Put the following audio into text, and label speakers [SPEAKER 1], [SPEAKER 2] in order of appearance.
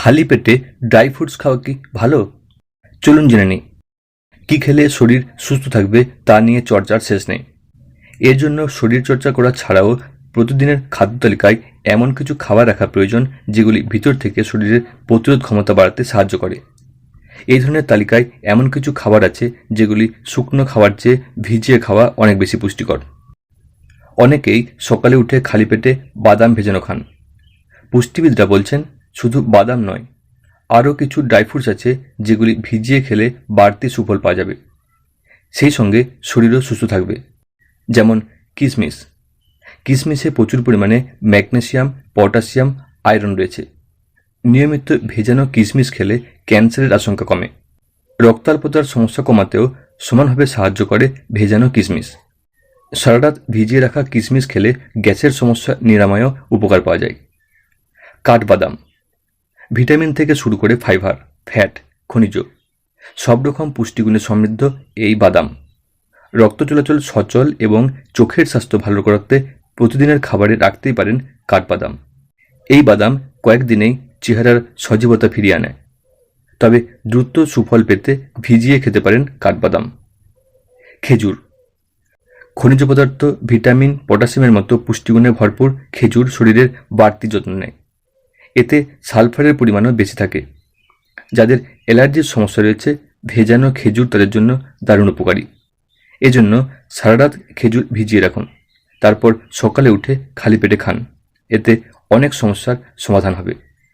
[SPEAKER 1] খালি পেটে dry fruits খাওয়া কি ভালো? চলুন জেনে নিই। কী খেলে শরীর সুস্থ থাকবে তা নিয়ে চর্চার শেষ নেই। এর জন্য শরীর চর্চা করা ছাড়াও প্রতিদিনের খাদ্য তালিকায় এমন কিছু খাবার রাখা প্রয়োজন যেগুলি ভিতর থেকে শরীরের প্রতিরোধ ক্ষমতা বাড়াতে সাহায্য করে। এই ধরনের তালিকায় এমন কিছু খাবার আছে যেগুলি শুকনো খাবার চেয়ে ভিজিয়ে খাওয়া অনেক বেশি পুষ্টিকর। অনেকেই সকালে উঠে খালি পেটে বাদাম ভেজানো খান। পুষ্টিবিদরা বলছেন শুধু বাদাম নয়, আরও কিছু ড্রাই ফ্রুটস আছে যেগুলি ভিজিয়ে খেলে বাড়তি সুফল পাওয়া যাবে। সেই সঙ্গে শরীরও সুস্থ থাকবে, যেমন কিশমিশ কিশমিশে প্রচুর পরিমাণে ম্যাগনেসিয়াম পটাশিয়াম আয়রন রয়েছে। নিয়মিত ভেজানো কিশমিশ খেলে ক্যান্সারের আশঙ্কা কমে। রক্তাল্পতার সমস্যা কমাতেও সমানভাবে সাহায্য করে ভেজানো কিশমিশ সারা রাত ভিজিয়ে রাখা কিশমিশ খেলে গ্যাসের সমস্যা, নিরাময়েও উপকার পাওয়া যায়। কাঠবাদাম। ভিটামিন থেকে শুরু করে ফাইবার, ফ্যাট, খনিজ, সব রকম পুষ্টিগুণে সমৃদ্ধ এই বাদাম। রক্ত চলাচল সচল এবং চোখের স্বাস্থ্য ভালো করতে প্রতিদিনের খাবারে রাখতেই পারেন কাঠবাদাম। এই বাদাম কয়েকদিনেই চেহারার সজীবতা ফিরিয়ে আনে। তবে দ্রুত সুফল পেতে ভিজিয়ে খেতে পারেন কাঠবাদাম। খেজুর। খনিজ পদার্থ, ভিটামিন, পটাশিয়ামের মতো পুষ্টিগুণে ভরপুর খেজুর শরীরের বাড়তি যত্ন নেয়। এতে সালফারের পরিমাণও বেশি থাকে। যাদের অ্যালার্জির সমস্যা রয়েছে, ভেজানো খেজুর তাদের জন্য দারুণ উপকারী। এজন্য সারা রাত খেজুর ভিজিয়ে রাখুন। তারপর সকালে উঠে খালি পেটে খান। এতে অনেক সমস্যার সমাধান হবে।